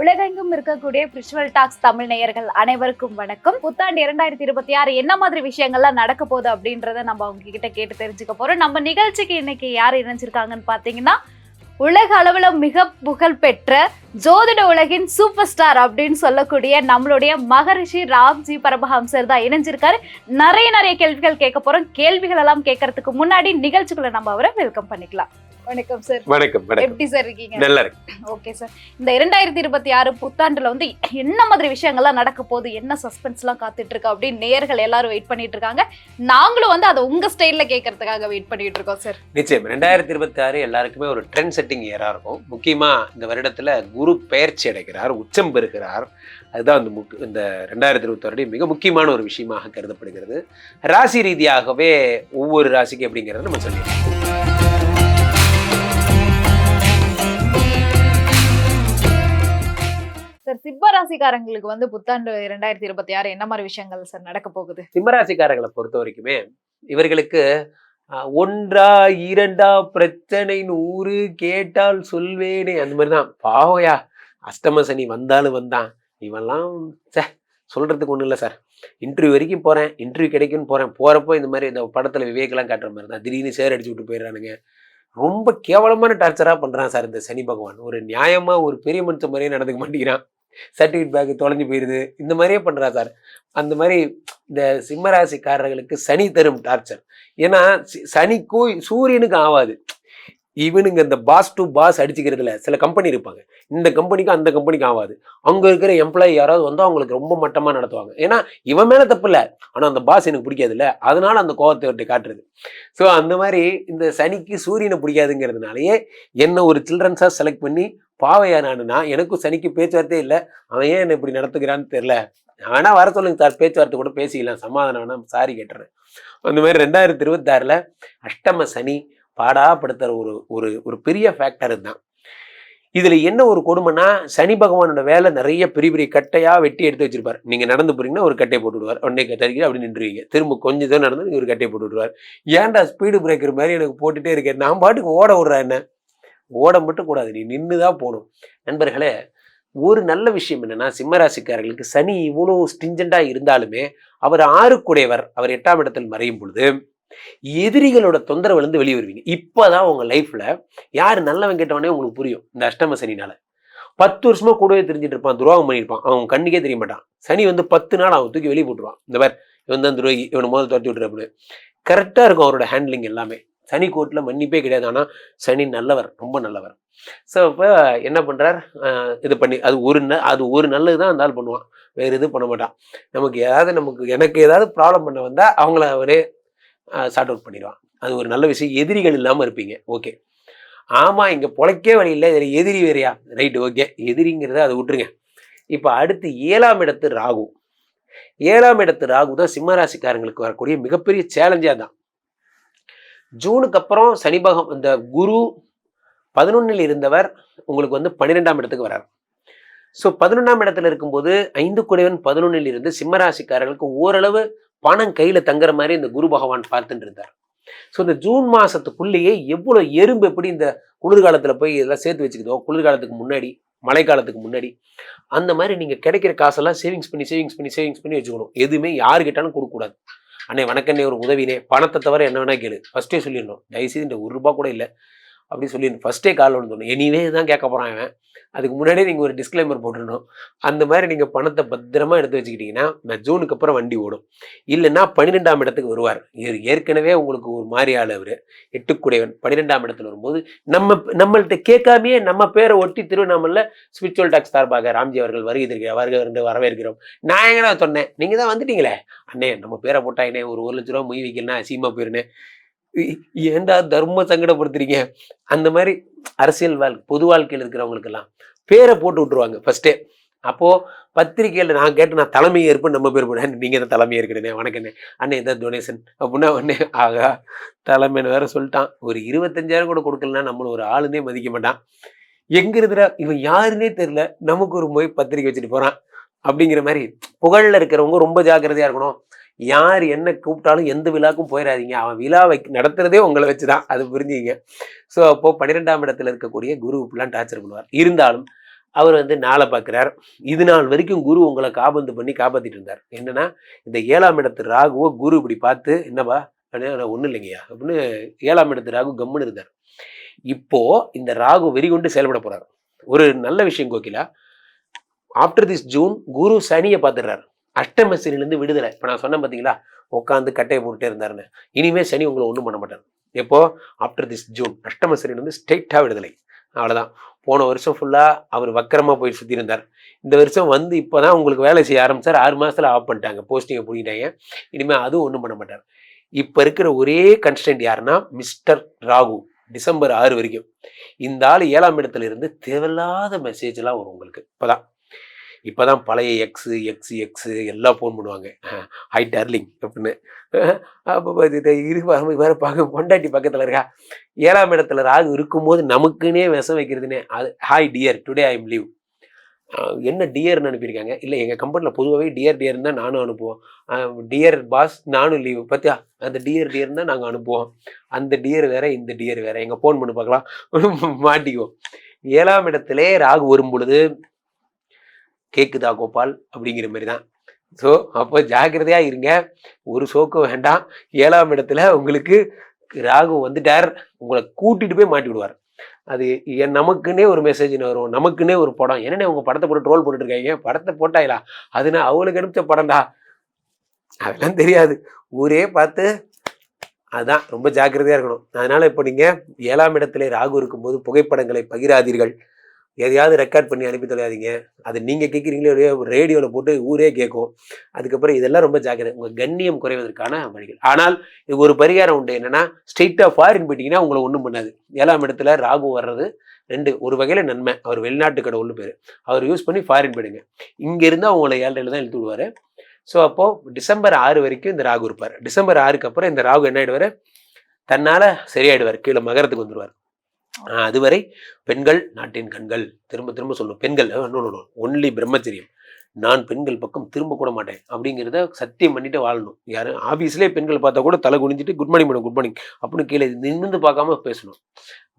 உலகெங்கும் இருக்கக்கூடிய பிரிச்சுவல் டாக்ஸ் தமிழ் நேயர்கள் அனைவருக்கும் வணக்கம். புத்தாண்டு இரண்டாயிரத்தி இருபத்தி ஆறு என்ன மாதிரி விஷயங்கள்லாம் நடக்க போகுது அப்படின்றத நம்ம அவங்க கிட்ட கேட்டு தெரிஞ்சுக்க போறோம். நம்ம நிகழ்ச்சிக்கு இன்னைக்கு யார் இணைஞ்சிருக்காங்கன்னு பாத்தீங்கன்னா உலக அளவில் மிக புகழ் பெற்ற ஜோதிட உலகின் சூப்பர் ஸ்டார் அப்படின்னு சொல்லக்கூடிய நம்மளுடைய மகரிஷி ராம்ஜி பரமஹம்சர் தான் இணைஞ்சிருக்காரு. நிறைய நிறைய கேள்விகள் கேட்க போறோம். கேள்விகள் எல்லாம் கேட்கறதுக்கு முன்னாடி நிகழ்ச்சிக்குள்ள நம்ம அவரை வெல்கம் பண்ணிக்கலாம். வணக்கம் சார் வணக்கம் எப்படி சார் இருக்கீங்க? நல்லா இருக்கு ஓகே சார் இந்த இரண்டாயிரத்தி இருபத்தி ஆறு புத்தாண்டுல வந்து என்ன மாதிரி விஷயங்கள்லாம் நடக்க போகுது? என்ன சஸ்பென்ஸ் எல்லாம் காத்துட்டு இருக்கு அப்படின்னு நேயர்கள் எல்லாரும் வெயிட் பண்ணிட்டு இருக்காங்க. நாங்களும் வந்து அதை உங்க ஸ்டைல்ல கேட்கறதுக்காக வெயிட் பண்ணிட்டு இருக்கோம் சார் நிச்சயம். ரெண்டாயிரத்தி இருபத்தி ஆறு எல்லாருக்குமே ஒரு ட்ரெண்ட் செட்டிங் இயரா இருக்கும். முக்கியமா இந்த வருடத்துல குரு பெயர்ச்சி அடைகிறார் உச்சம் பெறுகிறார். அதுதான் இந்த முக் இந்த ரெண்டாயிரத்தி இருபத்தி மிக முக்கியமான ஒரு விஷயமாக கருதப்படுகிறது. ராசி ரீதியாகவே ஒவ்வொரு ராசிக்கு எப்படிங்கிறத நம்ம சொல்லிடுறோம் சார் சிம்ம ராசிக்காரங்களுக்கு வந்து புத்தாண்டு இரண்டாயிரத்தி இருபத்தி ஆறு என்ன மாதிரி விஷயங்கள் சார் நடக்க போகுது? சிம்மராசிக்காரர்களை பொறுத்த வரைக்குமே இவர்களுக்கு ஒன்றா இரண்டா பிரச்சனை நூறு கேட்டால் சொல்வேனே. அந்த மாதிரி தான் பாவையா அஷ்டம சனி வந்தாலும் வந்தான். இவெல்லாம் சே சொல்கிறதுக்கு ஒன்றும் இல்லை சார். இன்டர்வியூ வரைக்கும் போகிறேன் இன்டர்வியூ கிடைக்கும்னு போகிறேன் போகிறப்போ இந்த மாதிரி இந்த படத்தில் விவேக்கெல்லாம் காட்டுற மாதிரி தான். திடீர்னு சேர் அடிச்சு விட்டு போயிடுறானுங்க. ரொம்ப கேவலமான டார்ச்சராக பண்ணுறான் சார் இந்த சனி பகவான். ஒரு நியாயமாக ஒரு பெரிய மனுஷன் மாதிரியே நடந்துக்க மாட்டேங்கிறான். சர்டிஃபிகேட் பேக் தொலைஞ்சு போயிடுது இந்த மாதிரியே பண்ணுறா சார் அந்த மாதிரி இந்த சிம்மராசிக்காரர்களுக்கு சனி தரும் டார்ச்சர் ஏன்னா சனிக்கும் சூரியனுக்கும் ஆகாது இவனுங்க இந்த பாஸ் டு பாஸ் அடிச்சுக்கிறதுல சில கம்பெனி இருப்பாங்க. இந்த கம்பெனிக்கும் அந்த கம்பெனிக்கும் ஆகாது அங்கே இருக்கிற எம்ப்ளாயி யாராவது வந்து அவங்களுக்கு ரொம்ப மட்டமாக நடத்துவாங்க. ஏன்னா இவன் மேலே தப்பு இல்லை. ஆனா அந்த பாஸ் எனக்கு பிடிக்காதுல்ல அதனால அந்த கோவத்தை விட்டு காட்டுறது. ஸோ அந்த மாதிரி இந்த சனிக்கு சூரியனை பிடிக்காதுங்கிறதுனாலயே என்ன ஒரு சில்ட்ரன்ஸாக செலக்ட் பண்ணி பாவையா நானுனா? எனக்கும் சனிக்கு பேச்சுவார்த்தையே இல்லை. அவன் ஏன் என்னை இப்படி நடத்துக்கிறான்னு தெரியல. வேணா வர சொல்லுங்க சார். பேச்சுவார்த்தை கூட பேசிக்கலாம். சமாதானம் வேணா சாரி கேட்டுறேன். அந்த மாதிரி ரெண்டாயிரத்தி இருபத்தாறில் அஷ்டம சனி பாடாப்படுத்துகிற ஒரு ஒரு ஒரு பெரிய ஃபேக்டர் தான் இதில் என்ன ஒரு கொடுமைன்னா சனி பகவானோட வேலை நிறைய பெரிய பெரிய கட்டையாக வெட்டி எடுத்து வச்சிருப்பார். நீங்கள் நடந்து போறீங்கன்னா ஒரு கட்டையை போட்டு விடுவார். உடனே கட்டறிக்கி அப்படி நின்றுவீங்க. திரும்ப கொஞ்சம் தூரம் நடந்து நீங்கள் ஒரு கட்டையை போட்டு விடுவார். ஏன்டா ஸ்பீடு பிரேக்கர் மாதிரி எனக்கு போட்டுகிட்டே இருக்கேன் நான் பாட்டுக்கு ஓட விடுறா என்ன? ஓட மட்டும் கூடாது நீ நின்று தான் போகணும். நண்பர்களே ஒரு நல்ல விஷயம் என்னென்னா சிம்மராசிக்காரர்களுக்கு சனி இவ்வளோ ஸ்டிஞ்சண்டாக இருந்தாலுமே அவர் ஆறுக்குடையவர் அவர் எட்டாம் இடத்தில் மறையும் பொழுது எதிரிகளோட தொந்தரவுலேருந்து வெளியே வருவீங்க. இப்போதான் உங்கள் லைஃப்பில் யார் நல்லவன் கேட்டவனே உங்களுக்கு புரியும் இந்த அஷ்டம சனினால். பத்து வருஷமாக கூடவே தெரிஞ்சுட்டு இருப்பான் துரோகம் பண்ணியிருப்பான். அவன் கண்ணுக்கே தெரிய மாட்டான். சனி வந்து பத்து நாள் அவன் தூக்கி வெளியே போட்டுருவான். இந்த மாதிரி இவன் தான் துரோகி இவனை முதல் துரத்தி விட்டுரு கரெக்டாக இருக்கும் அவரோட ஹேண்ட்லிங் எல்லாமே. சனி கோர்ட்டில் மன்னிப்பே கிடையாது. ஆனால் சனி நல்லவர் ரொம்ப நல்லவர். ஸோ இப்போ என்ன பண்ணுறார் இது பண்ணி அது ஒரு ந அது ஒரு நல்லது தான் இருந்தாலும் பண்ணுவான். வேறு எதுவும் பண்ண மாட்டான். நமக்கு ஏதாவது நமக்கு எனக்கு ஏதாவது ப்ராப்ளம் பண்ண வந்தால் அவங்கள அவரே சார்ட் அவுட் பண்ணிடுவான். அது ஒரு நல்ல விஷயம். எதிரிகள் இல்லாமல் இருப்பீங்க. ஓகே ஆமாம் இங்கே பொழைக்கே வழி இல்லை. இதில் எதிரி வேறையா? ரைட் ஓகே எதிரிங்கிறத அதை விட்டுருங்க. இப்போ அடுத்து ஏழாம் இடத்து ராகு. ஏழாம் இடத்து ராகு தான் சிம்மராசிக்காரங்களுக்கு வரக்கூடிய மிகப்பெரிய சேலஞ்சாக தான். ஜூனுக்கு அப்புறம் சனி பகம் இந்த குரு பதினொன்னில் இருந்தவர் உங்களுக்கு வந்து பன்னிரெண்டாம் இடத்துக்கு வரார். ஸோ பதினொன்றாம் இடத்துல இருக்கும்போது ஐந்து குடைவன் பதினொன்னில் இருந்து சிம்மராசிக்காரர்களுக்கு ஓரளவு பணம் கையில் தங்குற மாதிரி இந்த குரு பகவான் பார்த்துட்டு இருந்தார். ஸோ இந்த ஜூன் மாதத்துக்குள்ளேயே எவ்வளோ எறும்பு எப்படி இந்த குளிர்காலத்தில் போய் இதெல்லாம் சேர்த்து வச்சுக்குதோ குளிர்காலத்துக்கு முன்னாடி மழைக்காலத்துக்கு முன்னாடி அந்த மாதிரி நீங்கள் கிடைக்கிற காசெல்லாம் சேவிங்ஸ் பண்ணி சேவிங்ஸ் பண்ணி சேவிங்ஸ் பண்ணி வச்சுக்கணும். எதுவுமே யாருக்கிட்டாலும் கொடுக்கக்கூடாது. அண்ணே வணக்கண்ணே ஒரு உதவினே. பணத்தை தவிர என்ன வேணா கேளு. ஃபர்ஸ்டே சொல்லிடணும். தயவுசெய்து இந்த ஒரு ரூபா கூட இல்லை. அப்படி சொல்லி ஃபஸ்ட்டே கால் ஒன்று எனிவே தான் கேட்க போகிறான் அவன் அதுக்கு முன்னாடியே நீங்கள் ஒரு டிஸ்க்ளைமர் போட்டுடணும் அந்த மாதிரி நீங்கள் பணத்தை பத்திரமா எடுத்து வச்சுக்கிட்டீங்கன்னா நான் ஜூனுக்கு அப்புறம் வண்டி ஓடும். இல்லைன்னா பன்னிரெண்டாம் இடத்துக்கு வருவார். ஏற்கனவே உங்களுக்கு ஒரு மாதிரி ஆள் அவர் எட்டுக்குடையவன். பன்னிரெண்டாம் இடத்துல வரும்போது நம்ம நம்மள்கிட்ட கேட்காமையே நம்ம பேரை ஒட்டி திருவண்ணாமலை ஸ்பிரிச்சுவல் டாக்ஸ் சார்பாக ராம்ஜி அவர்கள் வருகை தருகிறார் வருகை வரவேற்கிறோம். நான் எங்கடா சொன்னேன். நீங்கள் தான் வந்துட்டீங்களே? அண்ணே நம்ம பேரை போட்டாங்கண்ணே ஒரு ஒரு லட்ச ரூபா மொய் வைக்கலன்னா சீமா போயிருந்தேன் ஏன்டா தர்ம சங்கடப்படுத்துறீங்க? அந்த மாதிரி அரசியல் வாழ் பொது வாழ்க்கையில் இருக்கிறவங்களுக்கெல்லாம் பேரை போட்டு விட்டுருவாங்க ஃபஸ்ட்டே அப்போ பத்திரிகையில் நான் கேட்டு நான் தலைமை ஏற்பு நம்ம பேர் போனேன் நீங்க தான் தலைமை ஏற்கிறேனே வணக்கண்ணே. அண்ணே இதான் டொனேஷன் அப்படின்னா உடனே ஆகா தலைமைன்னு வேற சொல்லிட்டான். ஒரு இருபத்தஞ்சாயிரம் கூட கொடுக்கலன்னா நம்மளை ஒரு ஆளுனே மதிக்க மாட்டான். எங்க இருக்கிற இவன் யாருன்னே தெரியல நமக்கு ஒரு போய் பத்திரிக்கை வச்சுட்டு போறான். அப்படிங்கிற மாதிரி புகழ்ல இருக்கிறவங்க ரொம்ப ஜாக்கிரதையா இருக்கணும். யார் என்ன கூப்பிட்டாலும் எந்த விழாக்கும் போயிடாதீங்க அவன் விழா வை நடத்துறதே உங்களை வச்சு தான் அது புரிஞ்சுங்க ஸோ அப்போது பன்னிரெண்டாம் இடத்துல இருக்கக்கூடிய குரு இப்படிலாம் டார்ச்சர் பண்ணுவார். இருந்தாலும் அவர் வந்து நாளை பார்க்குறார். இது நாள் வரைக்கும் குரு உங்களை காபந்து பண்ணி காப்பாற்றிட்டு இருந்தார். என்னன்னா இந்த ஏழாம் இடத்து ராகுவோ குரு இப்படி பார்த்து என்னப்பா ஒன்றும் இல்லைங்கய்யா. அப்படின்னு ஏழாம் இடத்து ராகு கம்முன்னு இருந்தார். இப்போ இந்த ராகு வெறி கொண்டு செயல்பட போகிறார் ஒரு நல்ல விஷயம் Kokila. After this June Guru சனியை பார்த்துடுறாரு. அஷ்டமசிலிருந்து விடுதலை. இப்போ நான் சொன்னேன் பார்த்தீங்களா உட்காந்து கட்டையை போட்டுட்டே இருந்தாருன்னு. இனிமேல் சனி உங்களை ஒன்றும் பண்ண மாட்டார். எப்போ? ஆஃப்டர் திஸ் ஜூன் அஷ்டமசிலிருந்து ஸ்ட்ரெயிட்டாக விடுதலை. அவ்வளோதான் போன வருஷம் ஃபுல்லாக அவர் வக்கரமாக போய் சுற்றி இருந்தார். இந்த வருஷம் வந்து இப்போ தான் உங்களுக்கு வேலை செய்ய ஆரம்பித்தார் ஆறு மாதத்தில் ஆஃப் பண்ணிட்டாங்க. போஸ்டிங்கை பிடிக்கிட்டாங்க இனிமேல் அதுவும் ஒன்றும் பண்ண மாட்டார். இப்போ இருக்கிற ஒரே கன்ஸ்டன்ட் யாருன்னா மிஸ்டர் ராகு. டிசம்பர் ஆறு வரைக்கும். இந்த ஆள் ஏழாம் இடத்துல இருந்து தேவையில்லாத மெசேஜ்லாம் வரும் உங்களுக்கு. இப்போதான். இப்போ தான் பழைய எக்ஸு எக்ஸு எக்ஸு எல்லாம் ஃபோன் பண்ணுவாங்க. ஹை டர்லிங் அப்படின்னு. அப்போ இது இரு வேறு பார்க்க பொண்டாட்டி பக்கத்தில் இருக்கா? ஏழாம் இடத்துல ராகு இருக்கும்போது நமக்குன்னே விஷம் வைக்கிறதுனே அது hi dear today I am leave என்ன டியர்னு அனுப்பியிருக்காங்க? இல்லை எங்கள் கம்பெனியில் பொதுவாகவே டியர் டியர்னு தான் நானும் அனுப்புவோம். டியர் பாஸ் நானும் லீவு பார்த்தியா அந்த டியர் டியர்னு தான் நாங்கள் அனுப்புவோம். அந்த டியர் வேற இந்த டியர் வேற. எங்கள் ஃபோன் பண்ணி பார்க்கலாம் மாட்டிக்குவோம். ஏழாம் இடத்திலே ராகு வரும் பொழுது கேட்குதா கோபால்? அப்படிங்கிற மாதிரி தான் ஸோ அப்போ ஜாக்கிரதையாக இருங்க. ஒரு சோக்கு வேண்டாம். ஏழாம் இடத்துல உங்களுக்கு ராகு வந்துட்டார். உங்களை கூட்டிட்டு போய் மாட்டி விடுவார். அது என் நமக்குன்னே ஒரு மெசேஜ் வரும். நமக்குன்னே ஒரு படம். என்னென்ன உங்கள் படத்தை போட்டு ட்ரோல் போட்டுட்டு இருக்காங்க? படத்தை போட்டாயிலா? அது நான் அவளுக்கு அனுப்பிச்ச படம்டா. அதெல்லாம் தெரியாது. ஊரே பார்த்து அதுதான் ரொம்ப ஜாக்கிரதையாக இருக்கணும். அதனால் இப்போ நீங்கள் ஏழாம் இடத்துல ராகு இருக்கும்போது புகைப்படங்களை பகிராதீர்கள். எதையாவது ரெக்கார்ட் பண்ணி அனுப்பி தொலையாதீங்க. அது நீங்கள் கேட்குறீங்களோ ரேடியோவில் போட்டு ஊரே கேட்கும் அதுக்கப்புறம் இதெல்லாம் ரொம்ப ஜாக்கிரதை. உங்கள் கண்ணியம் குறைவதற்கான வழிகள். ஆனால் இது ஒரு பரிகாரம் உண்டு. என்னன்னா ஸ்ட்ரெயிட்டாக ஃபாரின் போயிட்டீங்கன்னா உங்களை ஒன்றும் பண்ணாது. ஏழாம் இடத்துல ராகு வர்றது ரெண்டு ஒரு வகையில் நன்மை. அவர் வெளிநாட்டு கடவுள்னு பேர். அவர் யூஸ் பண்ணி ஃபாரின் போயிடுங்க. இங்கேருந்து அவங்கள ஏழரையில் தான் இழுத்து விடுவார். ஸோ அப்போது டிசம்பர் ஆறு வரைக்கும் இந்த ராகு இருப்பார். டிசம்பர் ஆறுக்கு அப்புறம் இந்த ராகு என்ன ஆகிடுவார் தன்னால் சரியாயிடுவார். கீழே மகரத்துக்கு வந்துடுவார் அதுவரை பெண்கள் நாட்டின் கண்கள் திரும்ப திரும்ப சொல்லணும் பெண்கள் ஒன்லி பிரம்மச்சரியம். நான் பெண்கள் பக்கம் திரும்ப கூட மாட்டேன். அப்படிங்கிறத சத்தியம் பண்ணிட்டு வாழணும். யாரும் ஆஃபீஸ்லேயே பெண்கள் பார்த்தா கூட தலை குனிஞ்சிட்டு good morning madam good morning அப்படின்னு கீழே நிமிர்ந்து பார்க்காம பேசணும்.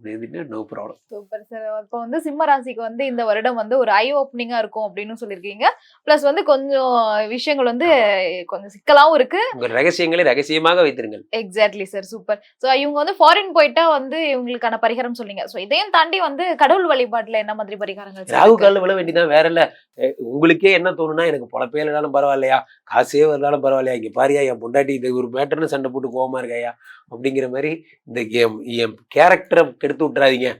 நோ ப்ராப்ளம் சூப்பர் சார் இப்போ வந்து சிம்ம ராசிக்கு வந்து இந்த வருடம் வந்து ஒரு ஐ ஓப்பனிங்கா இருக்கும் அப்படின்னு சொல்லியிருக்கீங்க. பிளஸ் வந்து கொஞ்சம் விஷயங்கள் வந்து கொஞ்சம் சிக்கலாவும் இருக்கு. உங்கள் ரகசியங்களை ரகசியமாக வைத்திருங்கள். எக்ஸாக்ட்லி சார் சூப்பர் ஸோ இவங்க வந்து ஃபாரின் போயிட்டா வந்து இவங்களுக்கான பரிகாரம் சொன்னீங்க ஸோ இதையும் தாண்டி வந்து கடவுள் வழிபாட்டுல என்ன மாதிரி பரிகாரங்கள் ராகு? காலில் விழ வேண்டியதான் வேற இல்ல. உங்களுக்கே என்ன தோணுனா எனக்கு பொழப்பே இல்லைனாலும் பரவாயில்லையா? காசே வரலாலும் பரவாயில்லையா? இங்க பாரியா என் பொண்டாட்டி இது ஒரு பேட்டர்னு சண்டை போட்டு கோவமா இருக்காயா அப்படிங்கிற மாதிரி இந்த என் கேரக்டரை எடுத்து விட்டுறாதீங்க.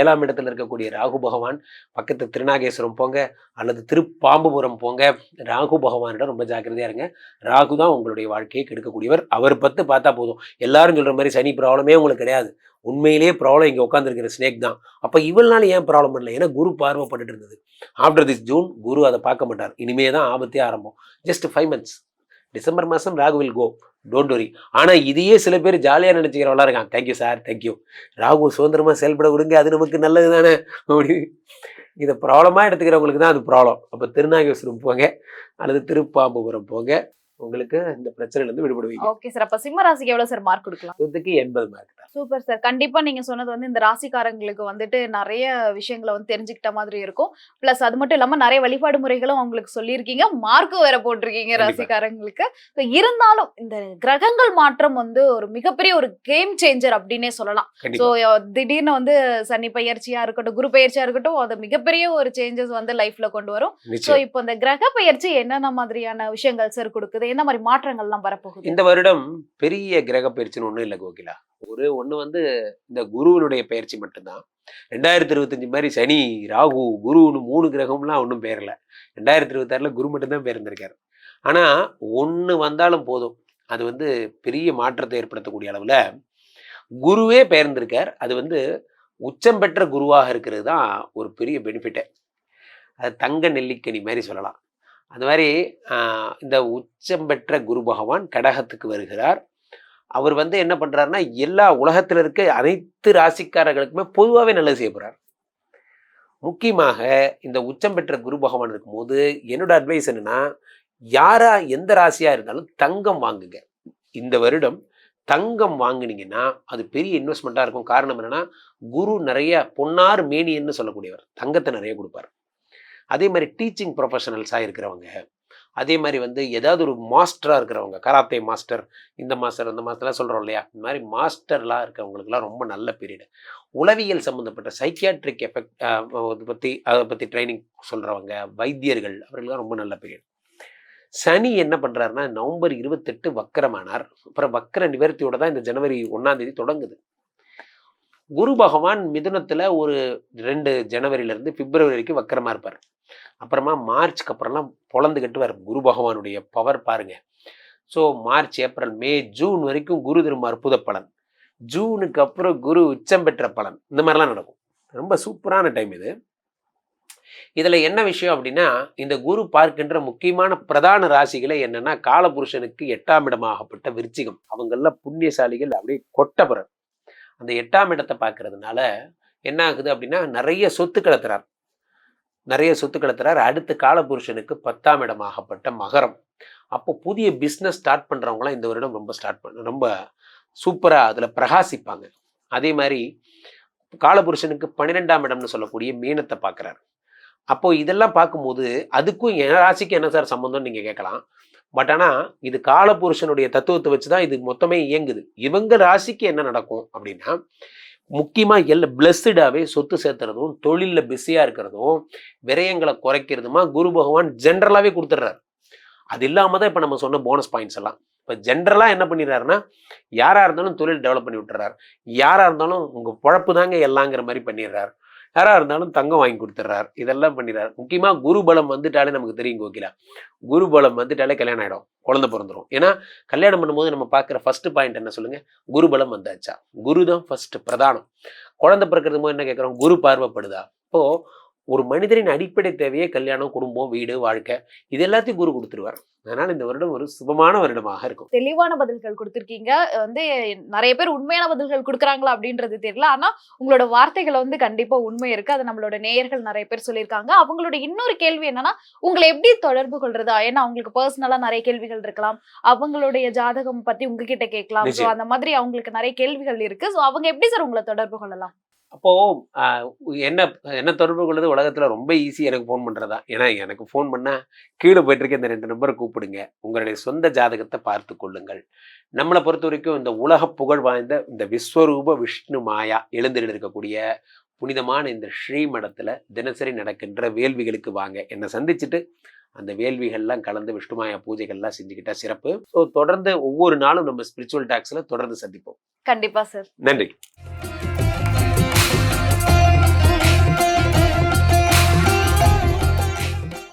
ஏழாம் இடத்துல இருக்கக்கூடிய ராகு பகவான் பக்கத்து திருநாகேஸ்வரம் போங்க அல்லது திருப்பாம்புபுரம் போங்க. ராகு பகவானிடம் ரொம்ப ஜாக்கிரதையா இருங்க. ராகு தான் உங்களுடைய வாழ்க்கையை கெடுக்கக்கூடியவர். அவர் பத்து பார்த்தா போதும். எல்லாரும் சொல்ற மாதிரி சனி ப்ராப்ளமே உங்களுக்கு கிடையாது. உண்மையிலேயே ப்ராப்ளம் இங்கே உட்காந்துருக்கிற ஸ்னேக் தான். அப்போ இவள்னால ஏன் ப்ராப்ளம் பண்ணல? ஏன்னா குரு பார்வைப்பட்டுட்டு இருந்தது. ஆஃப்டர் திஸ் ஜூன் குரு அதை பார்க்க மாட்டார். இனிமே தான் ஆபத்தே ஆரம்பம். Just five months. டிசம்பர் மாதம் Rahu will go. Don't worry ஆனால் இதையே சில பேர் ஜாலியாக நினச்சிக்கிறவங்களா இருக்கான் தேங்க்யூ சார் தேங்க்யூ ராகு சுதந்திரமாக செயல்பட விடுங்க. அது நமக்கு நல்லது தானே அப்படி. இதை ப்ராப்ளமாக எடுத்துக்கிறவங்களுக்கு தான் அது ப்ராப்ளம் அப்போ திருநாகேஸ்வரம் போங்க. அல்லது திருப்பாம்புபுரம் போங்க. உங்களுக்கு இந்த பிரச்சனையிலேருந்து விடுபடுவீங்க. ஓகே சார் அப்ப சிம்ம ராசிக்கு எவ்வளவு சார் மார்க் கொடுக்கலாம்? இதுக்கு எண்பது மார்க் சூப்பர் சார் கண்டிப்பா நீங்க சொன்னது வந்து இந்த ராசிக்காரங்களுக்கு வந்துட்டு நிறைய விஷயங்களை வந்து தெரிஞ்சுக்கிட்ட மாதிரி இருக்கும். பிளஸ் அது மட்டும் இல்லாம நிறைய வழிபாடு முறைகளும் அவங்களுக்கு சொல்லியிருக்கீங்க. மார்க்கும் வேற போட்டிருக்கீங்க. ராசிக்காரங்களுக்கு. இருந்தாலும் இந்த கிரகங்கள் மாற்றம் வந்து ஒரு மிகப்பெரிய ஒரு கேம் சேஞ்சர் அப்படின்னே சொல்லலாம். ஸோ திடீர்னு வந்து சனி பயிற்சியா இருக்கட்டும் குரு பயிற்சியா இருக்கட்டும் அது மிகப்பெரிய ஒரு சேஞ்சஸ் வந்து லைஃப்ல கொண்டு வரும். ஸோ இப்போ இந்த கிரக பயிற்சி என்னென்ன மாதிரியான விஷயங்கள் சார் கொடுக்குது? எந்த மாதிரி மாற்றங்கள்லாம் வரப்போகுது? இந்த வருடம் பெரிய கிரக பயிற்சின்னு ஒன்றும் இல்லை கோகிலா. ஒரு ஒன்று வந்து இந்த குருவினுடைய பயிற்சி மட்டும்தான். ரெண்டாயிரத்தி இருபத்தஞ்சு மாதிரி சனி ராகு குருன்னு மூணு கிரகம்லாம் ஒன்றும் பேரல. ரெண்டாயிரத்தி இருபத்தாறில் குரு மட்டும்தான் பேர்ந்திருக்காரு ஆனால் ஒன்று வந்தாலும் போதும். அது வந்து பெரிய மாற்றத்தை ஏற்படுத்தக்கூடிய அளவில் குருவே பெயர்ந்திருக்கார். அது வந்து உச்சம் பெற்ற குருவாக இருக்கிறது தான் ஒரு பெரிய பெனிஃபிட்டே அது தங்க நெல்லிக்கனி மாதிரி சொல்லலாம். அந்த மாதிரி இந்த உச்சம் பெற்ற குரு பகவான் கடகத்துக்கு வருகிறார். அவர் வந்து என்ன பண்றாருன்னா எல்லா உலகத்தில் இருக்க அனைத்து ராசிக்காரர்களுக்குமே பொதுவாகவே நல்லது செய்ய போகிறார் முக்கியமாக இந்த உச்சம் பெற்ற குரு பகவான் இருக்கும்போது என்னோட அட்வைஸ் என்னென்னா யாரா எந்த ராசியாக இருந்தாலும் தங்கம் வாங்குங்க. இந்த வருடம் தங்கம் வாங்கினீங்கன்னா அது பெரிய இன்வெஸ்ட்மெண்ட்டாக இருக்கும். காரணம் என்னென்னா குரு நிறைய பொன்னார் மேனியன்னு சொல்லக்கூடியவர். தங்கத்தை நிறைய கொடுப்பார். அதே மாதிரி டீச்சிங் ப்ரொஃபஷனல்ஸாக இருக்கிறவங்க. அதே மாதிரி வந்து ஏதாவது ஒரு மாஸ்டராக இருக்கிறவங்க கராத்தே மாஸ்டர் இந்த மாஸ்டர் இந்த மாஸ்டர்லாம் சொல்கிறோம் இல்லையா? இந்த மாதிரி மாஸ்டர்லாம் இருக்கிறவங்களுக்குலாம் ரொம்ப நல்ல பீரியடு உளவியல் சம்மந்தப்பட்ட சைக்கியாட்ரிக் எஃபெக்ட் அதை பற்றி அதை பற்றி ட்ரைனிங் சொல்கிறவங்க வைத்தியர்கள் அவர்களுக்கு ரொம்ப நல்ல பீரியட் சனி என்ன பண்ணுறாருன்னா நவம்பர் இருபத்தெட்டு வக்கரமானார். அப்புறம் வக்கர நிவர்த்தியோட தான் இந்த ஜனவரி ஒன்றாம் தேதி தொடங்குது. குரு பகவான் மிதுனத்தில் ஒரு ரெண்டு ஜனவரியிலேருந்து பிப்ரவரி வரைக்கும் வக்கரமாக இருப்பார். அப்புறமா மார்ச்க்கு அப்புறம்லாம் பொழந்துக்கிட்டுவார் குரு பகவானுடைய பவர் பாருங்க. So March April May June வரைக்கும் குரு திரும்ப அற்புத பலன். ஜூனுக்கு அப்புறம் குரு உச்சம் பெற்ற பலன். இந்த மாதிரிலாம் நடக்கும். ரொம்ப சூப்பரான டைம் இது. இதுல என்ன விஷயம் அப்படின்னா இந்த குரு பார்க்கின்ற முக்கியமான பிரதான ராசிகளை என்னன்னா காலபுருஷனுக்கு எட்டாம் இடமாகப்பட்ட விருச்சிகம். அவங்கள புண்ணியசாலிகள் அப்படியே கொட்டபுரன் அந்த எட்டாம் இடத்தை பார்க்கறதுனால என்ன ஆகுது அப்படின்னா நிறைய சொத்துக்களை தரார் நிறைய சொத்துக்களை தரார் அடுத்த காலபுருஷனுக்கு பத்தாம் இடமாகப்பட்ட மகரம். அப்போ புதிய பிஸ்னஸ் ஸ்டார்ட் பண்ணுறவங்களாம் இந்த வருடம் ரொம்ப ஸ்டார்ட் பண்ண ரொம்ப சூப்பராக அதில் பிரகாசிப்பாங்க. அதே மாதிரி காலபுருஷனுக்கு பன்னிரெண்டாம் இடம்னு சொல்லக்கூடிய மீனத்தை பார்க்குறாரு. அப்போது இதெல்லாம் பார்க்கும்போது அதுக்கும் என் ராசிக்கு என்ன சார் சம்மந்தம்னு நீங்கள் கேட்கலாம். பட் ஆனால் இது காலபுருஷனுடைய தத்துவத்தை வச்சு தான் இது மொத்தமே இயங்குது. இவங்க ராசிக்கு என்ன நடக்கும் அப்படின்னா முக்கியமாக எல்ல பிளஸ்டாகவே சொத்து சேர்த்துறதும் தொழிலில் பிஸியாக இருக்கிறதும் விரயங்களை குறைக்கிறதுமா குரு பகவான் ஜென்ரலாகவே கொடுத்துட்றாரு. அது இல்லாமல் தான் இப்போ நம்ம சொன்ன போனஸ் பாயிண்ட்ஸ் எல்லாம். இப்போ ஜென்ரலாக என்ன பண்ணிடுறாருன்னா யாராக இருந்தாலும் தொழில் டெவலப் பண்ணி விட்டுறாரு யாராக இருந்தாலும் உங்கள் பொழப்பு தாங்க எல்லாங்கிற மாதிரி பண்ணிடுறாரு. யாராக இருந்தாலும் தங்கம் வாங்கி கொடுத்துட்றாரு இதெல்லாம் பண்ணிடுறாரு முக்கியமாக குரு பலம் வந்துட்டாலே நமக்கு தெரியும் கோகிலா. குரு பலம் வந்துட்டாலே கல்யாணம் ஆகிடும் குழந்தை பிறந்துடும் ஏன்னா கல்யாணம் பண்ணும்போது நம்ம பார்க்குற ஃபர்ஸ்ட் பாயிண்ட் என்ன சொல்லுங்க? குரு பலம் வந்தாச்சா? குரு தான் ஃபர்ஸ்ட் பிரதானம். குழந்தை பிறக்கிறது போது என்ன கேட்குறோம்? குரு பார்வைப்படுதா? இப்போ ஒரு மனிதரின் அடிப்படை தேவையே கல்யாணம் குடும்பம் வீடு வாழ்க்கை. இது எல்லாத்தையும் குரு கொடுத்துருவார். அதனால இந்த வருடம் ஒரு சுபமான வருடமாக இருக்கும். தெளிவான பதில்கள் கொடுத்திருக்கீங்க. வந்து நிறைய பேர் உண்மையான பதில்கள் கொடுக்குறாங்களா அப்படின்றது தெரியல. ஆனா உங்களோட வார்த்தைகள் வந்து கண்டிப்பா உண்மை இருக்கு. அது நம்மளோட நேயர்கள் நிறைய பேர் சொல்லியிருக்காங்க. அவங்களோட இன்னொரு கேள்வி என்னன்னா உங்களை எப்படி தொடர்பு கொள்றதா? ஏன்னா அவங்களுக்கு பர்சனலா நிறைய கேள்விகள் இருக்கலாம். அவங்களுடைய ஜாதகம் பத்தி உங்ககிட்ட கேட்கலாம். ஸோ. அந்த மாதிரி அவங்களுக்கு நிறைய கேள்விகள் இருக்கு. ஸோ அவங்க எப்படி சார் உங்களை தொடர்பு கொள்ளலாம்? அப்போ ஆஹ், என்ன என்ன தொடர்பு கொள்வது உலகத்துல ரொம்ப ஈஸி எனக்கு ஃபோன் பண்றதா? ஏன்னா எனக்கு ஃபோன் பண்ணா கீழே போயிட்டு இருக்க இந்த ரெண்டு நம்பரை கூப்பிடுங்க. உங்களுடைய சொந்த ஜாதகத்தை பார்த்து கொள்ளுங்கள். நம்மளை பொறுத்த வரைக்கும் இந்த உலக புகழ் வாய்ந்த இந்த விஸ்வரூப விஷ்ணு மாயா எழுந்தில் இருக்கக்கூடிய புனிதமான இந்த ஸ்ரீமடத்துல தினசரி நடக்கின்ற வேள்விகளுக்கு வாங்க. என்னை சந்திச்சுட்டு அந்த வேள்விகள்லாம் கலந்து விஷ்ணுமாயா பூஜைகள்லாம் செஞ்சுக்கிட்டா சிறப்பு. ஸோ தொடர்ந்து ஒவ்வொரு நாளும் நம்ம ஸ்பிரிச்சுவல் டாக்ஸ்ல தொடர்ந்து சந்திப்போம். கண்டிப்பா சார் நன்றி.